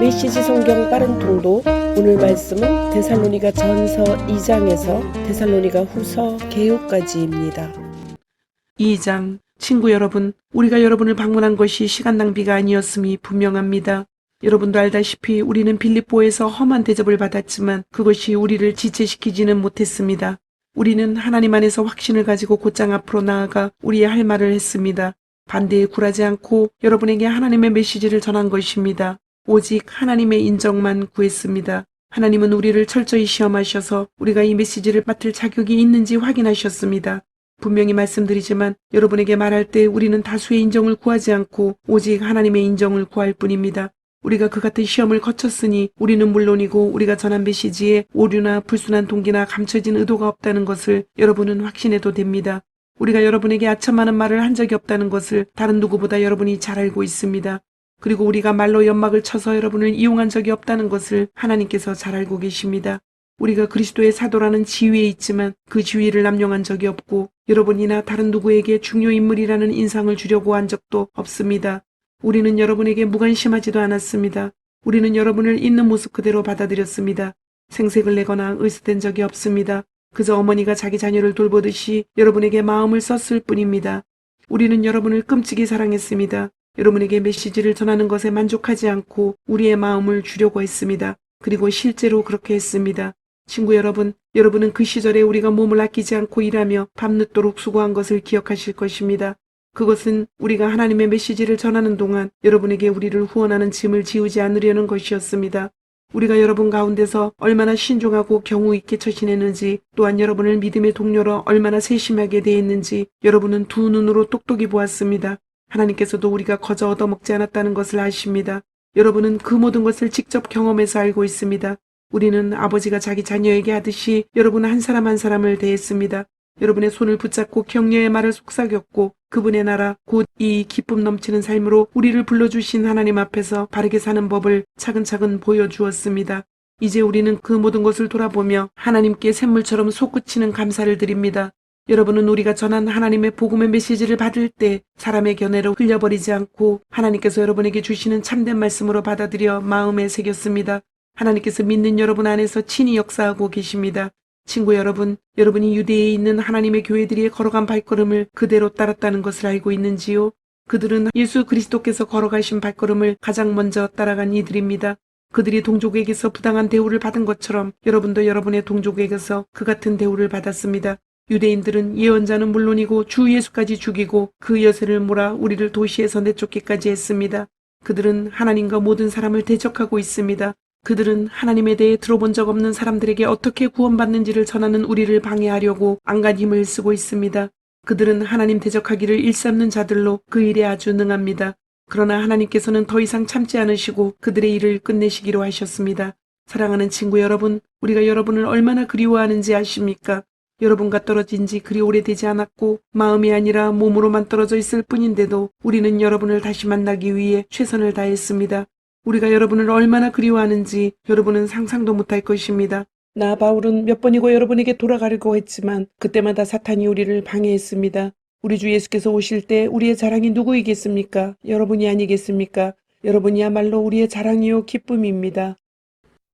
메시지 성경 빠른 통도 오늘 말씀은 데살로니가 전서 2장에서 데살로니가 후서 개요까지입니다. 2장 친구 여러분, 우리가 여러분을 방문한 것이 시간 낭비가 아니었음이 분명합니다. 여러분도 알다시피 우리는 빌립보에서 험한 대접을 받았지만 그것이 우리를 지체시키지는 못했습니다. 우리는 하나님 안에서 확신을 가지고 곧장 앞으로 나아가 우리의 할 말을 했습니다. 반대에 굴하지 않고 여러분에게 하나님의 메시지를 전한 것입니다. 오직 하나님의 인정만 구했습니다. 하나님은 우리를 철저히 시험하셔서 우리가 이 메시지를 맡을 자격이 있는지 확인하셨습니다. 분명히 말씀드리지만 여러분에게 말할 때 우리는 다수의 인정을 구하지 않고 오직 하나님의 인정을 구할 뿐입니다. 우리가 그 같은 시험을 거쳤으니 우리는 물론이고 우리가 전한 메시지에 오류나 불순한 동기나 감춰진 의도가 없다는 것을 여러분은 확신해도 됩니다. 우리가 여러분에게 아첨하는 말을 한 적이 없다는 것을 다른 누구보다 여러분이 잘 알고 있습니다. 그리고 우리가 말로 연막을 쳐서 여러분을 이용한 적이 없다는 것을 하나님께서 잘 알고 계십니다. 우리가 그리스도의 사도라는 지위에 있지만 그 지위를 남용한 적이 없고 여러분이나 다른 누구에게 중요 인물이라는 인상을 주려고 한 적도 없습니다. 우리는 여러분에게 무관심하지도 않았습니다. 우리는 여러분을 있는 모습 그대로 받아들였습니다. 생색을 내거나 의스된 적이 없습니다. 그저 어머니가 자기 자녀를 돌보듯이 여러분에게 마음을 썼을 뿐입니다. 우리는 여러분을 끔찍이 사랑했습니다. 여러분에게 메시지를 전하는 것에 만족하지 않고 우리의 마음을 주려고 했습니다. 그리고 실제로 그렇게 했습니다. 친구 여러분, 여러분은 그 시절에 우리가 몸을 아끼지 않고 일하며 밤늦도록 수고한 것을 기억하실 것입니다. 그것은 우리가 하나님의 메시지를 전하는 동안 여러분에게 우리를 후원하는 짐을 지우지 않으려는 것이었습니다. 우리가 여러분 가운데서 얼마나 신중하고 경우 있게 처신했는지 또한 여러분을 믿음의 동료로 얼마나 세심하게 대했는지 여러분은 두 눈으로 똑똑히 보았습니다. 하나님께서도 우리가 거저 얻어먹지 않았다는 것을 아십니다. 여러분은 그 모든 것을 직접 경험해서 알고 있습니다. 우리는 아버지가 자기 자녀에게 하듯이 여러분 한 사람 한 사람을 대했습니다. 여러분의 손을 붙잡고 격려의 말을 속삭였고 그분의 나라 곧 이 기쁨 넘치는 삶으로 우리를 불러주신 하나님 앞에서 바르게 사는 법을 차근차근 보여주었습니다. 이제 우리는 그 모든 것을 돌아보며 하나님께 샘물처럼 솟구치는 감사를 드립니다. 여러분은 우리가 전한 하나님의 복음의 메시지를 받을 때 사람의 견해로 흘려버리지 않고 하나님께서 여러분에게 주시는 참된 말씀으로 받아들여 마음에 새겼습니다. 하나님께서 믿는 여러분 안에서 친히 역사하고 계십니다. 친구 여러분, 여러분이 유대에 있는 하나님의 교회들이 걸어간 발걸음을 그대로 따랐다는 것을 알고 있는지요? 그들은 예수 그리스도께서 걸어가신 발걸음을 가장 먼저 따라간 이들입니다. 그들이 동족에게서 부당한 대우를 받은 것처럼 여러분도 여러분의 동족에게서 그 같은 대우를 받았습니다. 유대인들은 예언자는 물론이고 주 예수까지 죽이고 그 여세를 몰아 우리를 도시에서 내쫓기까지 했습니다. 그들은 하나님과 모든 사람을 대적하고 있습니다. 그들은 하나님에 대해 들어본 적 없는 사람들에게 어떻게 구원받는지를 전하는 우리를 방해하려고 안간 힘을 쓰고 있습니다. 그들은 하나님 대적하기를 일삼는 자들로 그 일에 아주 능합니다. 그러나 하나님께서는 더 이상 참지 않으시고 그들의 일을 끝내시기로 하셨습니다. 사랑하는 친구 여러분, 우리가 여러분을 얼마나 그리워하는지 아십니까? 여러분과 떨어진 지 그리 오래되지 않았고 마음이 아니라 몸으로만 떨어져 있을 뿐인데도 우리는 여러분을 다시 만나기 위해 최선을 다했습니다. 우리가 여러분을 얼마나 그리워하는지 여러분은 상상도 못할 것입니다. 나 바울은 몇 번이고 여러분에게 돌아가려고 했지만 그때마다 사탄이 우리를 방해했습니다. 우리 주 예수께서 오실 때 우리의 자랑이 누구이겠습니까? 여러분이 아니겠습니까? 여러분이야말로 우리의 자랑이요 기쁨입니다.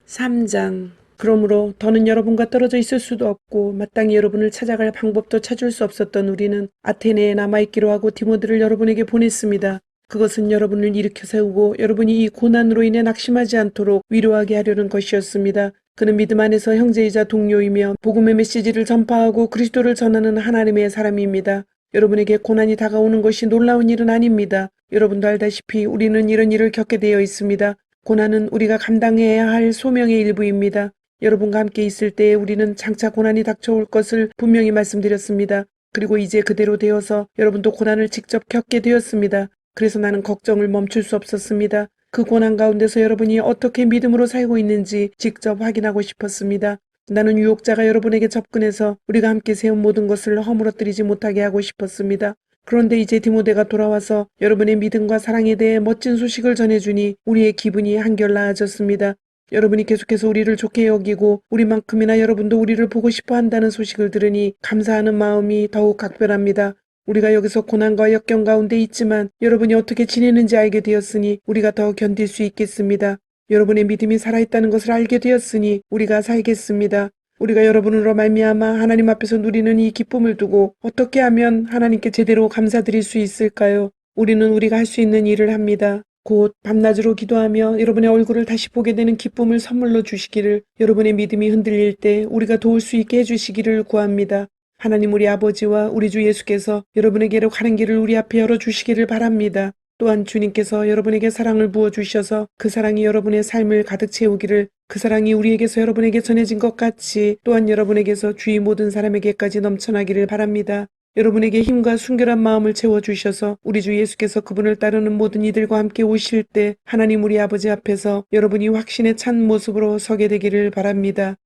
3장 그러므로 더는 여러분과 떨어져 있을 수도 없고 마땅히 여러분을 찾아갈 방법도 찾을 수 없었던 우리는 아테네에 남아있기로 하고 디모드를 여러분에게 보냈습니다. 그것은 여러분을 일으켜 세우고 여러분이 이 고난으로 인해 낙심하지 않도록 위로하게 하려는 것이었습니다. 그는 믿음 안에서 형제이자 동료이며 복음의 메시지를 전파하고 그리스도를 전하는 하나님의 사람입니다. 여러분에게 고난이 다가오는 것이 놀라운 일은 아닙니다. 여러분도 알다시피 우리는 이런 일을 겪게 되어 있습니다. 고난은 우리가 감당해야 할 소명의 일부입니다. 여러분과 함께 있을 때에 우리는 장차 고난이 닥쳐올 것을 분명히 말씀드렸습니다. 그리고 이제 그대로 되어서 여러분도 고난을 직접 겪게 되었습니다. 그래서 나는 걱정을 멈출 수 없었습니다. 그 고난 가운데서 여러분이 어떻게 믿음으로 살고 있는지 직접 확인하고 싶었습니다. 나는 유혹자가 여러분에게 접근해서 우리가 함께 세운 모든 것을 허물어뜨리지 못하게 하고 싶었습니다. 그런데 이제 디모데가 돌아와서 여러분의 믿음과 사랑에 대해 멋진 소식을 전해주니 우리의 기분이 한결 나아졌습니다. 여러분이 계속해서 우리를 좋게 여기고 우리만큼이나 여러분도 우리를 보고 싶어 한다는 소식을 들으니 감사하는 마음이 더욱 각별합니다. 우리가 여기서 고난과 역경 가운데 있지만 여러분이 어떻게 지내는지 알게 되었으니 우리가 더 견딜 수 있겠습니다. 여러분의 믿음이 살아있다는 것을 알게 되었으니 우리가 살겠습니다. 우리가 여러분으로 말미암아 하나님 앞에서 누리는 이 기쁨을 두고 어떻게 하면 하나님께 제대로 감사드릴 수 있을까요? 우리는 우리가 할 수 있는 일을 합니다. 곧 밤낮으로 기도하며 여러분의 얼굴을 다시 보게 되는 기쁨을 선물로 주시기를 여러분의 믿음이 흔들릴 때 우리가 도울 수 있게 해주시기를 구합니다. 하나님 우리 아버지와 우리 주 예수께서 여러분에게로 가는 길을 우리 앞에 열어주시기를 바랍니다. 또한 주님께서 여러분에게 사랑을 부어주셔서 그 사랑이 여러분의 삶을 가득 채우기를 그 사랑이 우리에게서 여러분에게 전해진 것 같이 또한 여러분에게서 주위 모든 사람에게까지 넘쳐나기를 바랍니다. 여러분에게 힘과 순결한 마음을 채워주셔서 우리 주 예수께서 그분을 따르는 모든 이들과 함께 오실 때 하나님 우리 아버지 앞에서 여러분이 확신에 찬 모습으로 서게 되기를 바랍니다.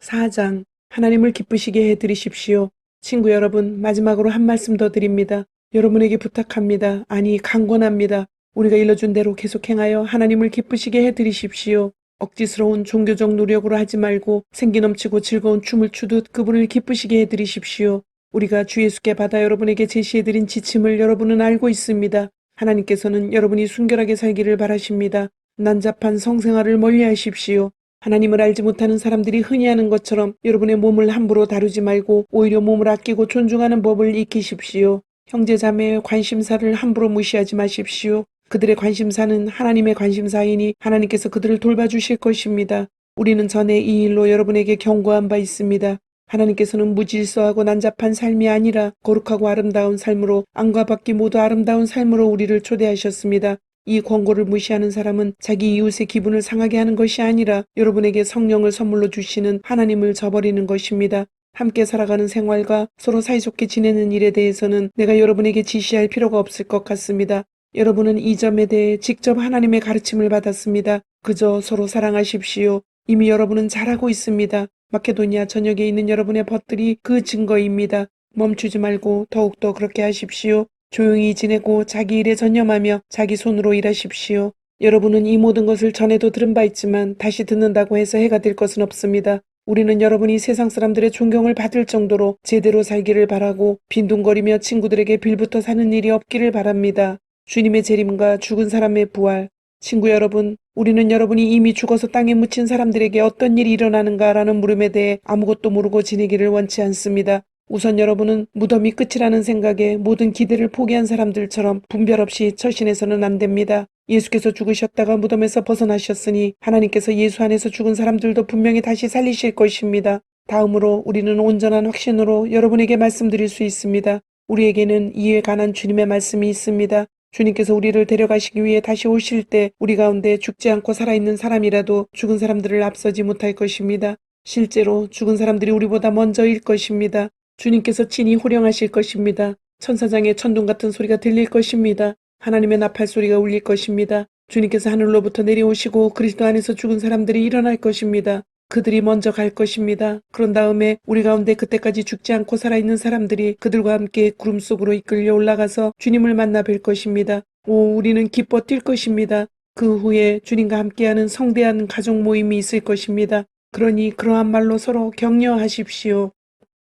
4장 하나님을 기쁘시게 해드리십시오. 친구 여러분 마지막으로 한 말씀 더 드립니다. 여러분에게 부탁합니다. 아니 강권합니다. 우리가 일러준 대로 계속 행하여 하나님을 기쁘시게 해드리십시오. 억지스러운 종교적 노력으로 하지 말고 생기 넘치고 즐거운 춤을 추듯 그분을 기쁘시게 해드리십시오. 우리가 주 예수께 받아 여러분에게 제시해드린 지침을 여러분은 알고 있습니다. 하나님께서는 여러분이 순결하게 살기를 바라십니다. 난잡한 성생활을 멀리하십시오. 하나님을 알지 못하는 사람들이 흔히 하는 것처럼 여러분의 몸을 함부로 다루지 말고 오히려 몸을 아끼고 존중하는 법을 익히십시오. 형제자매의 관심사를 함부로 무시하지 마십시오. 그들의 관심사는 하나님의 관심사이니 하나님께서 그들을 돌봐주실 것입니다. 우리는 전에 이 일로 여러분에게 경고한 바 있습니다. 하나님께서는 무질서하고 난잡한 삶이 아니라 거룩하고 아름다운 삶으로 안과 밖이 모두 아름다운 삶으로 우리를 초대하셨습니다. 이 권고를 무시하는 사람은 자기 이웃의 기분을 상하게 하는 것이 아니라 여러분에게 성령을 선물로 주시는 하나님을 저버리는 것입니다. 함께 살아가는 생활과 서로 사이좋게 지내는 일에 대해서는 내가 여러분에게 지시할 필요가 없을 것 같습니다. 여러분은 이 점에 대해 직접 하나님의 가르침을 받았습니다. 그저 서로 사랑하십시오. 이미 여러분은 잘하고 있습니다. 마케도니아 전역에 있는 여러분의 벗들이 그 증거입니다. 멈추지 말고 더욱더 그렇게 하십시오. 조용히 지내고 자기 일에 전념하며 자기 손으로 일하십시오. 여러분은 이 모든 것을 전에도 들은 바 있지만 다시 듣는다고 해서 해가 될 것은 없습니다. 우리는 여러분이 세상 사람들의 존경을 받을 정도로 제대로 살기를 바라고 빈둥거리며 친구들에게 빌부터 사는 일이 없기를 바랍니다. 주님의 재림과 죽은 사람의 부활. 친구 여러분, 우리는 여러분이 이미 죽어서 땅에 묻힌 사람들에게 어떤 일이 일어나는가라는 물음에 대해 아무것도 모르고 지내기를 원치 않습니다. 우선 여러분은 무덤이 끝이라는 생각에 모든 기대를 포기한 사람들처럼 분별 없이 처신해서는 안 됩니다. 예수께서 죽으셨다가 무덤에서 벗어나셨으니 하나님께서 예수 안에서 죽은 사람들도 분명히 다시 살리실 것입니다. 다음으로 우리는 온전한 확신으로 여러분에게 말씀드릴 수 있습니다. 우리에게는 이에 관한 주님의 말씀이 있습니다. 주님께서 우리를 데려가시기 위해 다시 오실 때 우리 가운데 죽지 않고 살아있는 사람이라도 죽은 사람들을 앞서지 못할 것입니다. 실제로 죽은 사람들이 우리보다 먼저일 것입니다. 주님께서 친히 호령하실 것입니다. 천사장의 천둥 같은 소리가 들릴 것입니다. 하나님의 나팔 소리가 울릴 것입니다. 주님께서 하늘로부터 내려오시고 그리스도 안에서 죽은 사람들이 일어날 것입니다. 그들이 먼저 갈 것입니다. 그런 다음에 우리 가운데 그때까지 죽지 않고 살아있는 사람들이 그들과 함께 구름 속으로 이끌려 올라가서 주님을 만나 뵐 것입니다. 오, 우리는 기뻐 뛸 것입니다. 그 후에 주님과 함께하는 성대한 가족 모임이 있을 것입니다. 그러니 그러한 말로 서로 격려하십시오.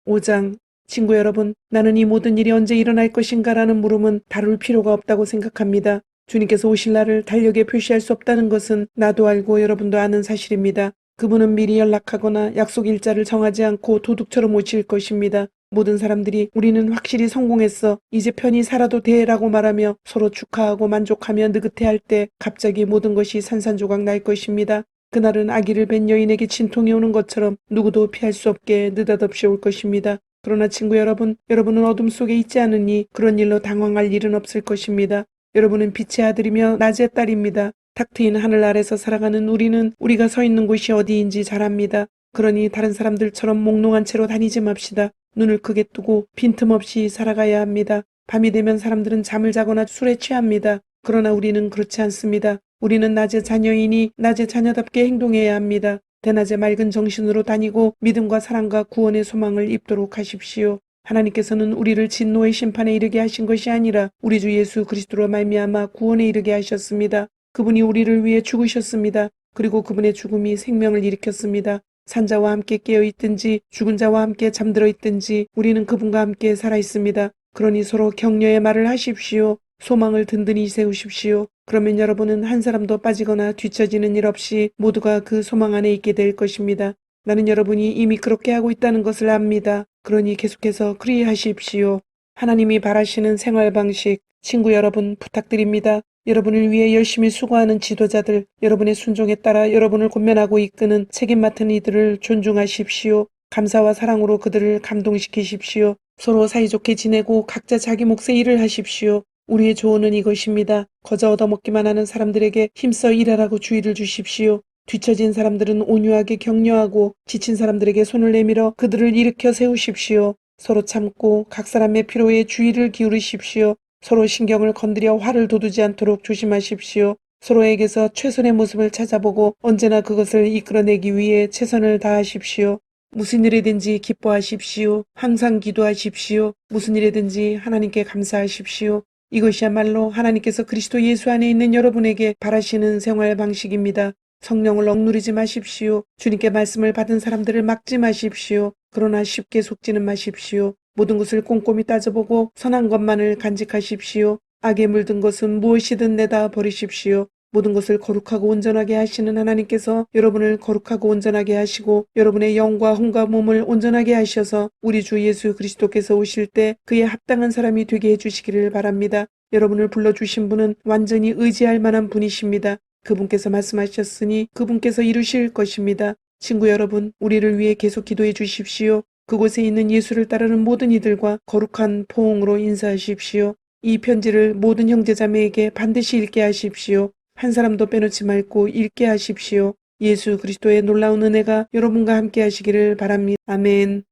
5장 친구 여러분, 나는 이 모든 일이 언제 일어날 것인가라는 물음은 다룰 필요가 없다고 생각합니다. 주님께서 오실 날을 달력에 표시할 수 없다는 것은 나도 알고 여러분도 아는 사실입니다. 그분은 미리 연락하거나 약속 일자를 정하지 않고 도둑처럼 오실 것입니다. 모든 사람들이 우리는 확실히 성공했어. 이제 편히 살아도 돼. 라고 말하며 서로 축하하고 만족하며 느긋해할 때 갑자기 모든 것이 산산조각 날 것입니다. 그날은 아기를 뵌 여인에게 진통이 오는 것처럼 누구도 피할 수 없게 느닷없이 올 것입니다. 그러나 친구 여러분, 여러분은 어둠 속에 있지 않으니 그런 일로 당황할 일은 없을 것입니다. 여러분은 빛의 아들이며 낮의 딸입니다. 탁 트인 하늘 아래서 살아가는 우리는 우리가 서 있는 곳이 어디인지 잘 압니다. 그러니 다른 사람들처럼 몽롱한 채로 다니지 맙시다. 눈을 크게 뜨고 빈틈없이 살아가야 합니다. 밤이 되면 사람들은 잠을 자거나 술에 취합니다. 그러나 우리는 그렇지 않습니다. 우리는 낮의 자녀이니 낮의 자녀답게 행동해야 합니다. 대낮에 맑은 정신으로 다니고 믿음과 사랑과 구원의 소망을 입도록 하십시오. 하나님께서는 우리를 진노의 심판에 이르게 하신 것이 아니라 우리 주 예수 그리스도로 말미암아 구원에 이르게 하셨습니다. 그분이 우리를 위해 죽으셨습니다. 그리고 그분의 죽음이 생명을 일으켰습니다. 산자와 함께 깨어 있든지 죽은 자와 함께 잠들어 있든지 우리는 그분과 함께 살아 있습니다. 그러니 서로 격려의 말을 하십시오. 소망을 든든히 세우십시오. 그러면 여러분은 한 사람도 빠지거나 뒤처지는 일 없이 모두가 그 소망 안에 있게 될 것입니다. 나는 여러분이 이미 그렇게 하고 있다는 것을 압니다. 그러니 계속해서 그리하십시오. 하나님이 바라시는 생활 방식, 친구 여러분 부탁드립니다. 여러분을 위해 열심히 수고하는 지도자들, 여러분의 순종에 따라 여러분을 권면하고 이끄는 책임 맡은 이들을 존중하십시오. 감사와 사랑으로 그들을 감동시키십시오. 서로 사이좋게 지내고 각자 자기 몫의 일을 하십시오. 우리의 조언은 이것입니다. 거저 얻어먹기만 하는 사람들에게 힘써 일하라고 주의를 주십시오. 뒤처진 사람들은 온유하게 격려하고 지친 사람들에게 손을 내밀어 그들을 일으켜 세우십시오. 서로 참고 각 사람의 필요에 주의를 기울이십시오. 서로 신경을 건드려 화를 돋우지 않도록 조심하십시오. 서로에게서 최선의 모습을 찾아보고 언제나 그것을 이끌어내기 위해 최선을 다하십시오. 무슨 일이든지 기뻐하십시오. 항상 기도하십시오. 무슨 일이든지 하나님께 감사하십시오. 이것이야말로 하나님께서 그리스도 예수 안에 있는 여러분에게 바라시는 생활 방식입니다. 성령을 억누르지 마십시오. 주님께 말씀을 받은 사람들을 막지 마십시오. 그러나 쉽게 속지는 마십시오. 모든 것을 꼼꼼히 따져보고 선한 것만을 간직하십시오. 악에 물든 것은 무엇이든 내다 버리십시오. 모든 것을 거룩하고 온전하게 하시는 하나님께서 여러분을 거룩하고 온전하게 하시고 여러분의 영과 혼과 몸을 온전하게 하셔서 우리 주 예수 그리스도께서 오실 때 그에 합당한 사람이 되게 해주시기를 바랍니다. 여러분을 불러주신 분은 완전히 의지할 만한 분이십니다. 그분께서 말씀하셨으니 그분께서 이루실 것입니다. 친구 여러분, 우리를 위해 계속 기도해 주십시오. 그곳에 있는 예수를 따르는 모든 이들과 거룩한 포옹으로 인사하십시오. 이 편지를 모든 형제자매에게 반드시 읽게 하십시오. 한 사람도 빼놓지 말고 읽게 하십시오. 예수 그리스도의 놀라운 은혜가 여러분과 함께 하시기를 바랍니다. 아멘.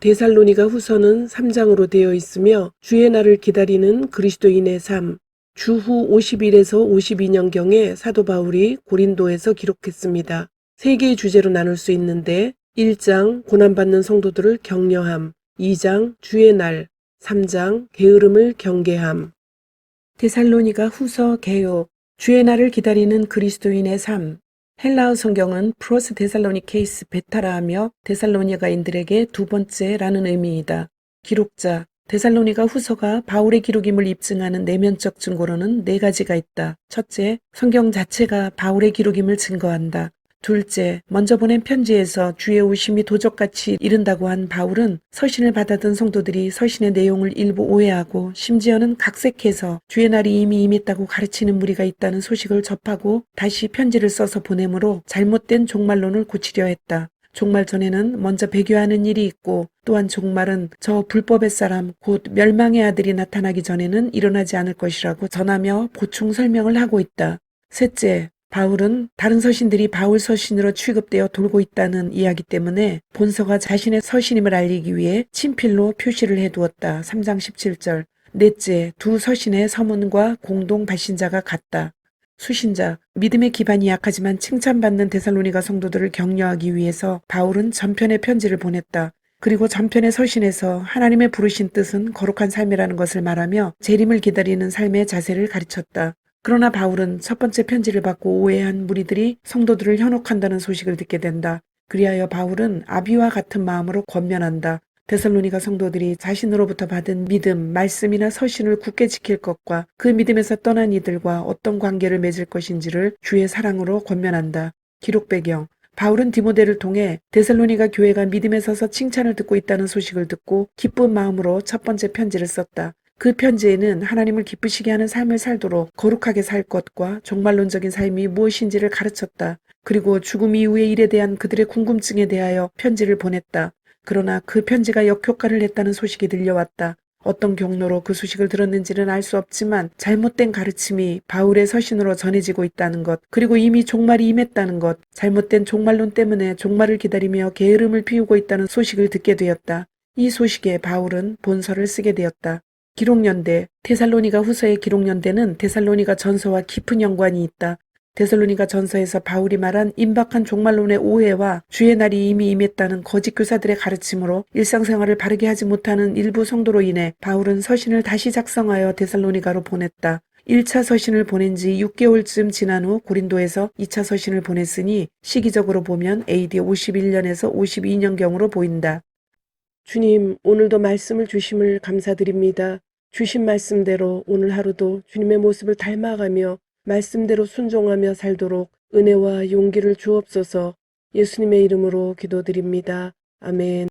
데살로니가 후서는 3장으로 되어 있으며 주의 날을 기다리는 그리스도인의 삶, 주후 51에서 52년경에 사도 바울이 고린도에서 기록했습니다. 세 개의 주제로 나눌 수 있는데 1장 고난받는 성도들을 격려함, 2장 주의 날, 3장 게으름을 경계함. 데살로니가 후서 개요 주의 날을 기다리는 그리스도인의 삶. 헬라어 성경은 프로스 데살로니케이스 베타라 하며 데살로니가인들에게 두 번째라는 의미이다. 기록자 데살로니가 후서가 바울의 기록임을 입증하는 내면적 증거로는 네 가지가 있다. 첫째, 성경 자체가 바울의 기록임을 증거한다. 둘째, 먼저 보낸 편지에서 주의 오심이 도적같이 이른다고 한 바울은 서신을 받아든 성도들이 서신의 내용을 일부 오해하고 심지어는 각색해서 주의 날이 이미 임했다고 가르치는 무리가 있다는 소식을 접하고 다시 편지를 써서 보내므로 잘못된 종말론을 고치려 했다. 종말 전에는 먼저 배교하는 일이 있고 또한 종말은 저 불법의 사람 곧 멸망의 아들이 나타나기 전에는 일어나지 않을 것이라고 전하며 보충 설명을 하고 있다. 셋째, 바울은 다른 서신들이 바울 서신으로 취급되어 돌고 있다는 이야기 때문에 본서가 자신의 서신임을 알리기 위해 친필로 표시를 해두었다. 3장 17절. 넷째, 두 서신의 서문과 공동 발신자가 같다. 수신자, 믿음의 기반이 약하지만 칭찬받는 데살로니가 성도들을 격려하기 위해서 바울은 전편의 편지를 보냈다. 그리고 전편의 서신에서 하나님의 부르신 뜻은 거룩한 삶이라는 것을 말하며 재림을 기다리는 삶의 자세를 가르쳤다. 그러나 바울은 첫 번째 편지를 받고 오해한 무리들이 성도들을 현혹한다는 소식을 듣게 된다. 그리하여 바울은 아비와 같은 마음으로 권면한다. 데살로니가 성도들이 자신으로부터 받은 믿음, 말씀이나 서신을 굳게 지킬 것과 그 믿음에서 떠난 이들과 어떤 관계를 맺을 것인지를 주의 사랑으로 권면한다. 기록 배경 바울은 디모데를 통해 데살로니가 교회가 믿음에 서서 칭찬을 듣고 있다는 소식을 듣고 기쁜 마음으로 첫 번째 편지를 썼다. 그 편지에는 하나님을 기쁘시게 하는 삶을 살도록 거룩하게 살 것과 종말론적인 삶이 무엇인지를 가르쳤다. 그리고 죽음 이후의 일에 대한 그들의 궁금증에 대하여 편지를 보냈다. 그러나 그 편지가 역효과를 냈다는 소식이 들려왔다. 어떤 경로로 그 소식을 들었는지는 알 수 없지만 잘못된 가르침이 바울의 서신으로 전해지고 있다는 것, 그리고 이미 종말이 임했다는 것, 잘못된 종말론 때문에 종말을 기다리며 게으름을 피우고 있다는 소식을 듣게 되었다. 이 소식에 바울은 본서를 쓰게 되었다. 기록연대, 테살로니가 후서의 기록연대는 데살로니가 전서와 깊은 연관이 있다. 데살로니가 전서에서 바울이 말한 임박한 종말론의 오해와 주의 날이 이미 임했다는 거짓 교사들의 가르침으로 일상생활을 바르게 하지 못하는 일부 성도로 인해 바울은 서신을 다시 작성하여 데살로니가로 보냈다. 1차 서신을 보낸 지 6개월쯤 지난 후 고린도에서 2차 서신을 보냈으니 시기적으로 보면 AD 51년에서 52년경으로 보인다. 주님, 오늘도 말씀을 주심을 감사드립니다. 주신 말씀대로 오늘 하루도 주님의 모습을 닮아가며 말씀대로 순종하며 살도록 은혜와 용기를 주옵소서 예수님의 이름으로 기도드립니다. 아멘.